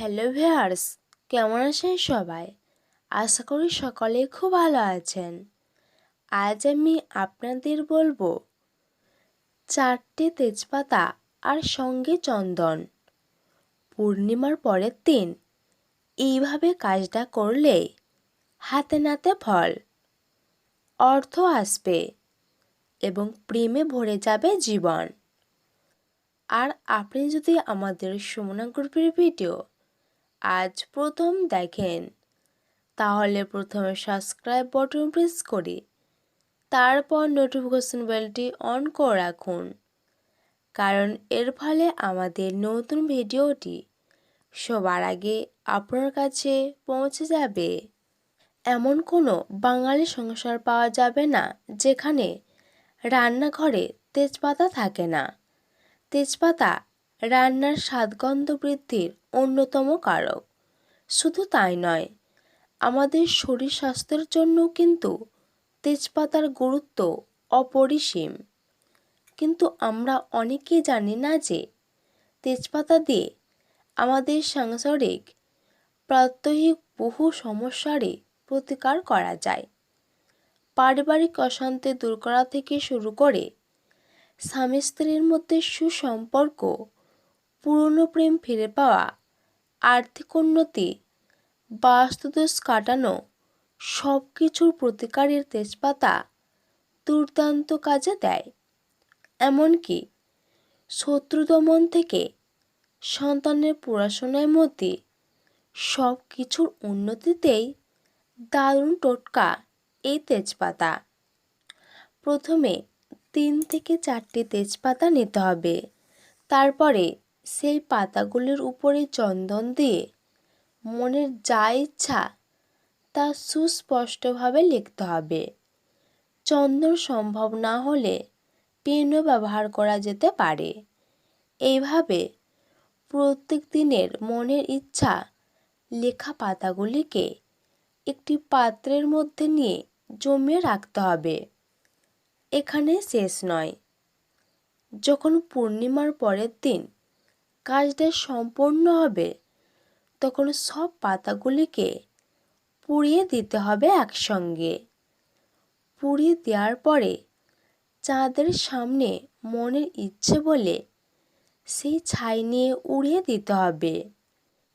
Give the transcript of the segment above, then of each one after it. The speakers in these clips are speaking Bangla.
হ্যালো ভিয়ার্স কেমন আছেন সবাই? আশা করি সকলে খুব ভালো আছেন। আজ আমি আপনাদের বলব, চারটে তেজপাতা আর সঙ্গে চন্দন। পূর্ণিমার পরের দিন, এইভাবে কাজটা করলে হাতে নাতে ফল, অর্থ আসবে এবং প্রেমে ভরে যাবে জীবন। আর আপনি যদি আমাদের সুমনা গ্রুপের ভিডিও আজ প্রথম দেখেন। তাহলে প্রথমে সাবস্ক্রাইব বটন প্রেস করে। তারপর নোটিফিকেশন বেলটি অন করে রাখুন। কারণ এর ফলে আমাদের নতুন ভিডিওটি সবার আগে আপনার কাছে পৌঁছে যাবে। এমন কোনো বাঙালি সংসার পাওয়া যাবে না যেখানে রান্নাঘরে তেজপাতা থাকে না। তেজপাতা রান্নার স্বাদগন্ধ বৃদ্ধির অন্যতম কারক। শুধু তাই নয়, আমাদের শরীর স্বাস্থ্যের জন্য কিন্তু তেজপাতার গুরুত্ব অপরিসীম। কিন্তু আমরা অনেকেই জানি না যে তেজপাতা দিয়ে আমাদের সাংসারিক, প্রাত্যহিক বহু সমস্যারই প্রতিকার করা যায়। পারিবারিক অশান্তি দূর করা থেকে শুরু করে স্বামী স্ত্রীর মধ্যে সুসম্পর্ক পুরনো প্রেম ফিরে পাওয়া, আর্থিক উন্নতি, বাস্তুদোষ কাটানো সব কিছুর প্রতিকারের তেজপাতা দুর্দান্ত কাজে দেয়। এমনকি শত্রু দমন থেকে সন্তানের পড়াশোনার মধ্যে সব কিছুর উন্নতিতেই দারুণ টোটকা এই তেজপাতা। প্রথমে তিন থেকে চারটি তেজপাতা নিতে হবে, তারপরে সেই পাতাগুলির উপরে চন্দন দিয়ে মনের যা ইচ্ছা তা সুস্পষ্টভাবে লিখতে হবে। চন্দন সম্ভব না হলে পেনও ব্যবহার করা যেতে পারে। এইভাবে প্রত্যেক দিনের মনের ইচ্ছা লেখা পাতাগুলিকে একটি পাত্রের মধ্যে নিয়ে জমিয়ে রাখতে হবে। এখানে শেষ নয়। যখন পূর্ণিমার পরের দিন কাজটা সম্পূর্ণ হবে, তখন সব পাতাগুলিকে পুড়িয়ে দিতে হবে একসঙ্গে। পুড়িয়ে দেওয়ার পরে চাঁদের সামনে মনের ইচ্ছে বলে সেই ছাই নিয়ে উড়িয়ে দিতে হবে।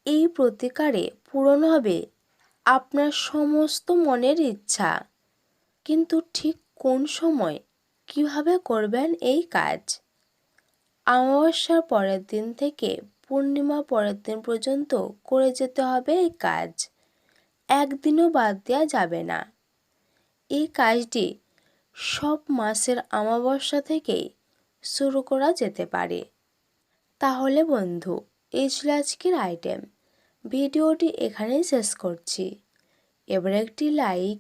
এই প্রতিকারে পূরণ হবে আপনার সমস্ত মনের ইচ্ছা। কিন্তু ঠিক কোন সময় কীভাবে করবেন এই কাজ? অমাবস্যার পরের দিন থেকে পূর্ণিমা পরের দিন পর্যন্ত করে যেতে হবে এই কাজ। একদিনও বাদ দেওয়া যাবে না। এই কাজটি সব মাসের অমাবস্যা থেকেই শুরু করা যেতে পারে। তাহলে বন্ধু, এই ছিল আজকের আইটেম ভিডিওটি এখানেই শেষ করছি। এবার একটি লাইক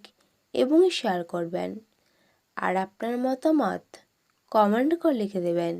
এবং শেয়ার করবেন। আর আপনার মতামত কমেন্ট করে লিখে দেবেন।